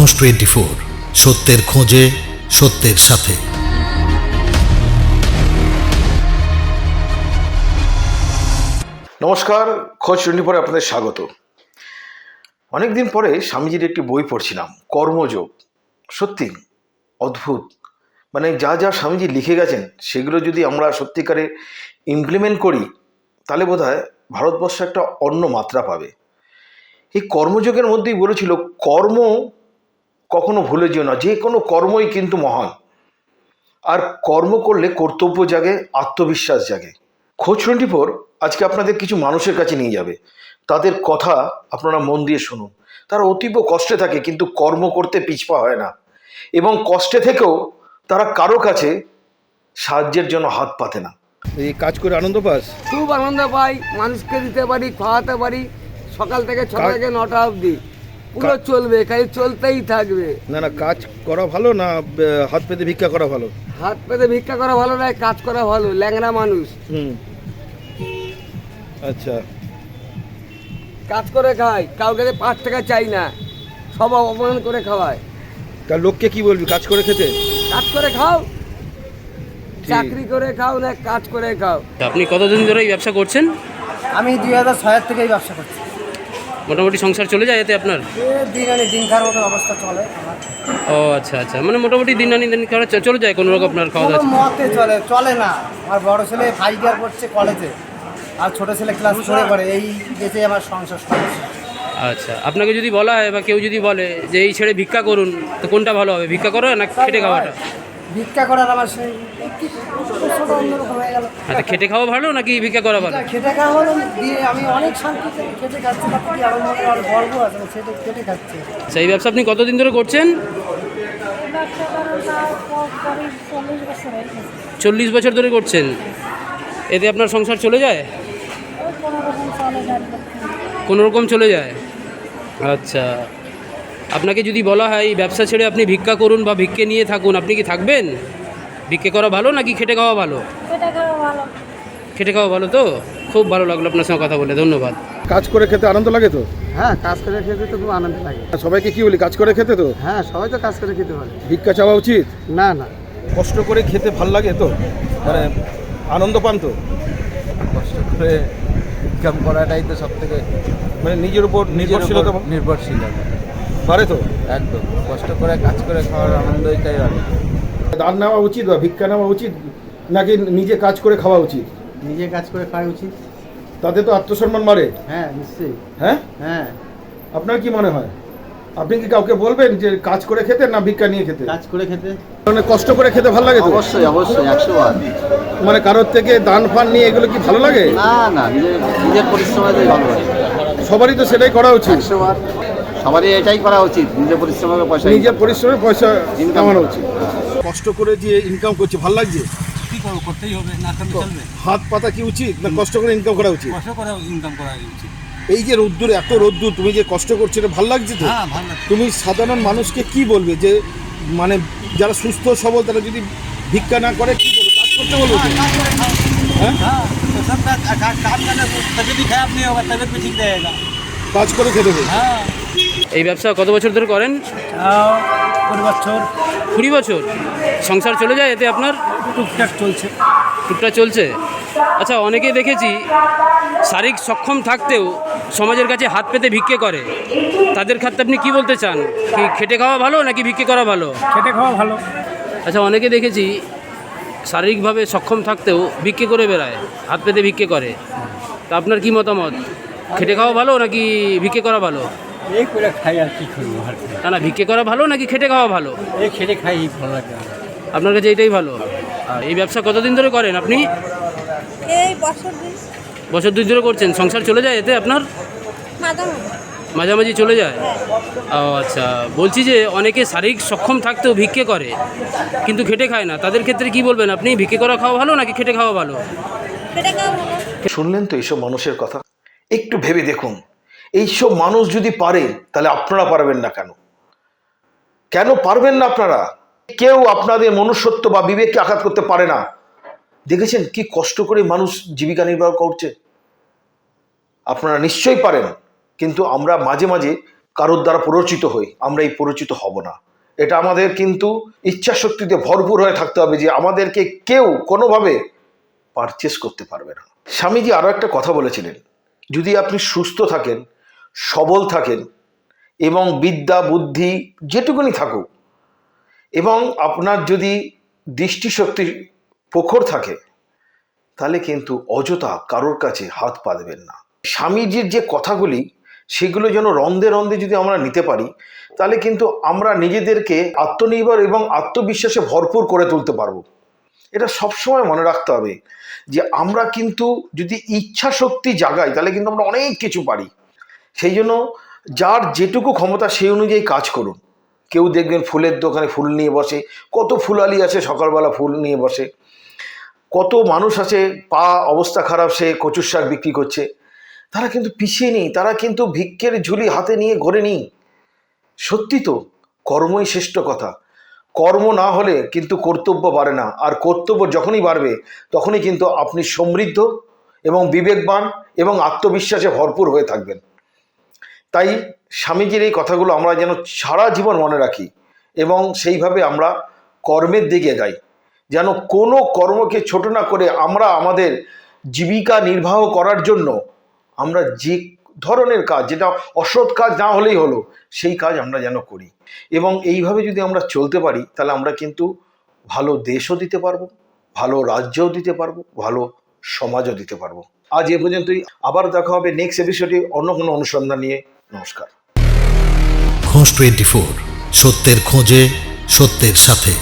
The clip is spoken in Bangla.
টোয়েন্টি ফোর সত্যের খোঁজে, সত্যের সাথে। নমস্কার, খোঁজ টোয়েন্টি পরে আপনাদের স্বাগত। অনেকদিন পরে স্বামীজির একটি বই পড়ছিলাম, কর্মযোগ। সত্যি, অদ্ভুত। মানে যা যা স্বামীজি লিখে গেছেন, সেগুলো যদি আমরা সত্যিকারে ইমপ্লিমেন্ট করি, তাহলে বোধ হয় ভারতবর্ষ একটা অন্য মাত্রা পাবে। এই কর্মযোগের মধ্যেই বলেছিল, কর্ম কখনো ভুলে যেও না যে কোনো কর্মই কিন্তু মহান। আর কর্ম করলে কর্তব্য জাগে আত্মবিশ্বাস জাগে। খোঁজ টোয়েন্টি ফোর আজকে আপনাদের কিছু মানুষের কাছে নিয়ে যাবে। তাদের কথা আপনারা মন দিয়ে শুনুন। তারা অতীব কষ্টে থাকে কিন্তু কর্ম করতে পিছপা হয় না। এবং কষ্টে থেকেও তারা কারও কাছে সাহায্যের জন্য হাত পাতে না। এই কাজ করে আনন্দ পাস? খুব আনন্দ পাই। মানুষকে দিতে পারি খাওয়াতে পারি। সকাল থেকে ছটা থেকে নটা অবধি। পুরো চলবে খালি চলতেই থাকবে। না না কাজ করা ভালো না হাত পেতে ভিক্ষা করা ভালো? হাত পেতে ভিক্ষা করা ভালো নয় কাজ করা ভালো ল্যাংড়া মানুষ। হুম। আচ্ছা। কাজ করে খায় কাউকে পাঁচ টাকা চাই না সব অপমান করে খাওয়ায়। তা লোককে কি বলবি কাজ করে খেতে? কাজ করে খাও চাকরি করে খাও না কাজ করে খাও। আপনি কতদিন ধরে এই ব্যবসা করছেন? আমি দুই হাজার ছয়ের থেকেই ব্যবসা করছি। মোটামুটি সংসার চলে যায় এতে আপনার? দিন আনি দিন খাওয়ার মতো অবস্থা চলে ও আচ্ছা আচ্ছা। মানে মোটামুটি দিন আনি দিন খাওয়া চলে যায় কোনো রকম আপনার খাওয়া দাওয়া? মতে চলে চলে না। আমার বড় ছেলে ফাইভ ইয়ার পড়ছে কলেজে আর ছোট ছেলে ক্লাস ফোরে পড়ে। এই বেঁচে আমার সংসার সমস্যা। আচ্ছা। আপনাকে যদি বলা হয় বা কেউ যদি বলে যে এই ছেড়ে ভিক্ষা করুন তো কোনটা ভালো হবে? ভিক্ষা করা না খেটে খাওয়াটা? ভিক্ষা করার আমার সেই অন্যরকম হয়ে গেল। আচ্ছা খেটে খাওয়া ভালো নাকি ভিক্ষা করা ভালো? খেটে খাওয়া হলো দিয়ে আমি অনেক শান্তিতে খেটে খাচ্ছি তাতে আমার মনে আর গর্ব আছে সেটা খেটে খাচ্ছি। আচ্ছা এই ব্যবসা আপনি কতদিন ধরে করছেন? চল্লিশ বছর ধরে করছেন। এতে আপনার সংসার চলে যায়? ওই চলে যায় কোনো রকম চলে যায়? আচ্ছা। আপনাকে যদি বলা হয় এই ব্যবসা ছেড়ে আপনি ভিক্ষা করুন বা ভিক্ষে নিয়ে থাকুন আপনি কি থাকবেন? ভিক্ষে করা ভালো নাকি খেটে খাওয়া ভালো? খাওয়া ভালো। খেটে খাওয়া ভালো তো? খুব ভালো লাগল আপনার সঙ্গে কথা বলে ধন্যবাদ। কাজ করে খেতে আনন্দ লাগে তো? হ্যাঁ কাজ করে খেতে তো খুব আনন্দ লাগে। সবাইকে কি বলি কাজ করে খেতে তো? হ্যাঁ সবাই তো কাজ করে খেতে পারে। ভিক্ষা চাওয়া উচিত? না না। কষ্ট করে খেতে ভালো লাগে তো? মানে আনন্দ পান তো? কষ্ট করে ইনকাম করাটাই তো সব থেকে মানে নিজের উপর নির্ভরশীলতা নির্ভরশীলতা তো? একদম। কষ্ট করে কাজ করে খাওয়ার আনন্দটাই অনেক দান নেওয়া উচিত বা ভিক্ষা নেওয়া উচিত নাকি নিজে কাজ করে খাওয়া উচিত? নিজে কাজ করে খাওয়া উচিত। তাতে তো আত্মসম্মান বাড়ে। হ্যাঁ নিশ্চয়ই। হ্যাঁ? হ্যাঁ। আপনার কি মনে হয়? আপনি কি কাউকে বলবেন যে কাজ করে খেতে না ভিক্ষা নিয়ে খেতে? কাজ করে খেতে। মানে কষ্ট করে খেতে ভালো লাগে তো? অবশ্যই অবশ্যই একশো বার। মানে কারোর থেকে দান ফান নিয়ে এগুলো কি ভালো লাগে? না না নিজের নিজের পরিশ্রমেতেই ভালো লাগে। সবারই তো সেটাই করা উচিত। একশো বার। সবারই এটাই করা উচিত নিজের পরিশ্রমের পয়সা নিজের পরিশ্রমের পয়সা ইনকাম করা। উচিত। কষ্ট করে যে ইনকাম করছে ভালো লাগছে? কি করব করতেই হবে না কেন চলবে? হাত পাতা কি উচিত না কষ্ট করে ইনকাম করা উচিত? কষ্ট করে ইনকাম করা উচিত। এই যে রোদ্দুর এত রোদ্দুর তুমি যে কষ্ট করছ এটা ভালো লাগছে তো? তুমি সাধারণ মানুষকে কি বলবে যে মানে যারা সুস্থ সবল তারা যদি ভিক্ষা না করে কি বলবে? কাজ করতে বলবে হ্যাঁ, হ্যাঁ? কাজ করে খেতে হবে এই ব্যবসা কত বছর ধরে করেন? কুড়ি বছর। কুড়ি বছর? সংসার চলে যায় এতে আপনার? টুকটাক চলছে। টুকটা চলছে। আচ্ছা অনেকেই দেখেছি শারীরিক সক্ষম থাকতেও সমাজের কাছে হাত পেতে ভিক্ষে করে। তাদের ক্ষেত্রে আপনি কি বলতে চান? কি খেটে খাওয়া ভালো নাকি ভিক্ষে করা ভালো? খেটে খাওয়া ভালো। আচ্ছা অনেকে দেখেছি শারীরিকভাবে সক্ষম থাকতেও ভিক্ষে করে বেড়ায় হাত পেতে ভিক্ষে করে। তা আপনার কি মতামত? খেটে খাওয়া ভালো নাকি ভিক্ষে করা ভালো? এই করে খাই আর কি করব আর? কি। না না ভিক্ষে করা ভালো নাকি খেটে খাওয়া ভালো? এই খেটে খাই ভালো লাগে আমার। আপনার কাছে এটাই ভালো। আর এই ব্যবসা কতদিন ধরে করেন আপনি? এই বছর দিন বছর দুই ধরে করছেন। সংসার চলে যায় এতে আপনার? মাঝে মাঝামাঝি চলে যায়? ও আচ্ছা। বলছি যে অনেকে শারীরিক সক্ষম থাকতেও ভিক্ষে করে কিন্তু খেটে খায় না। তাদের ক্ষেত্রে কি বলবেন আপনি? ভিক্ষে করা খাওয়া ভালো নাকি খেটে খাওয়া ভালো? ভালো। শুনলেন তো এইসব মানুষের কথা? একটু ভেবে দেখুন। এইসব মানুষ যদি পারে, তাহলে আপনারা পারবেন না কেন? কেন পারবেন না আপনারা? কেউ আপনাদের মনুষ্যত্ব বা বিবেককে আঘাত করতে পারে না। দেখেছেন কি কষ্ট করে মানুষ জীবিকা নির্বাহ করছে? আপনারা নিশ্চয়ই পারেন, কিন্তু আমরা মাঝে মাঝে কারোর দ্বারা প্ররোচিত হই, আমরা এই প্ররোচিত হব না। এটা আমাদের কিন্তু ইচ্ছা শক্তিতে ভরপুর হয়ে থাকতে হবে যে আমাদেরকে কেউ কোনোভাবে পারচেস করতে পারবে না। স্বামীজি আরও একটা কথা বলেছিলেন, যদি আপনি সুস্থ থাকেন সবল থাকেন এবং বিদ্যা, বুদ্ধি যেটুকুনি থাকুক এবং আপনার যদি দৃষ্টিশক্তি প্রখর থাকে, তাহলে কিন্তু অযথা কারোর কাছে হাত পাতবেন না। স্বামীজির যে কথাগুলি, সেগুলো যেন রন্ধে রন্ধে যদি আমরা নিতে পারি, তাহলে কিন্তু আমরা নিজেদেরকে আত্মনির্ভর এবং আত্মবিশ্বাসে ভরপুর করে তুলতে পারব। এটা সবসময় মনে রাখতে হবে যে আমরা কিন্তু যদি ইচ্ছা শক্তি জাগাই, তাহলে কিন্তু আমরা অনেক কিছু পারি। সেই জন্য যার যেটুকু ক্ষমতা সেই অনুযায়ী কাজ করুন। কেউ দেখবেন ফুলের দোকানে ফুল নিয়ে বসে, কত ফুলালি আছে সকালবেলা ফুল নিয়ে বসে, কত মানুষ আছে পা অবস্থা খারাপ সে কচুর শাক বিক্রি করছে, তারা কিন্তু পিছিয়ে নেই, তারা কিন্তু ভিক্ষের ঝুলি হাতে নিয়ে ঘরে নেই। সত্যি তো, কর্মই শ্রেষ্ঠ কথা। কর্ম না হলে কিন্তু কর্তব্য বাড়ে না, আর কর্তব্য যখনই বাড়বে, তখনই কিন্তু আপনি সমৃদ্ধ এবং বিবেকবান এবং আত্মবিশ্বাসে ভরপুর হয়ে থাকবেন। তাই স্বামীজির এই কথাগুলো আমরা যেন সারা জীবন মনে রাখি এবং সেইভাবে আমরা কর্মের দিকে যাই। যেন কোনো কর্মকে ছোট না করে আমরা আমাদের জীবিকা নির্বাহ করার জন্য আমরা যে ধরনের কাজ, যেটা অসৎ কাজ না হলেই হলো, সেই কাজ আমরা যেন করি। এবং এইভাবে যদি আমরা চলতে পারি, তাহলে আমরা কিন্তু ভালো দেশও দিতে পারব, ভালো রাজ্যও দিতে পারব, ভালো সমাজও দিতে পারব। আজ এ পর্যন্তই। আবার দেখা হবে নেক্সট এপিসোডে অন্য কোনো অনুসন্ধান নিয়ে। নমস্কার। খোঁজ টোয়েন্টি ফোর সত্যের খোঁজে সত্যের সাথে।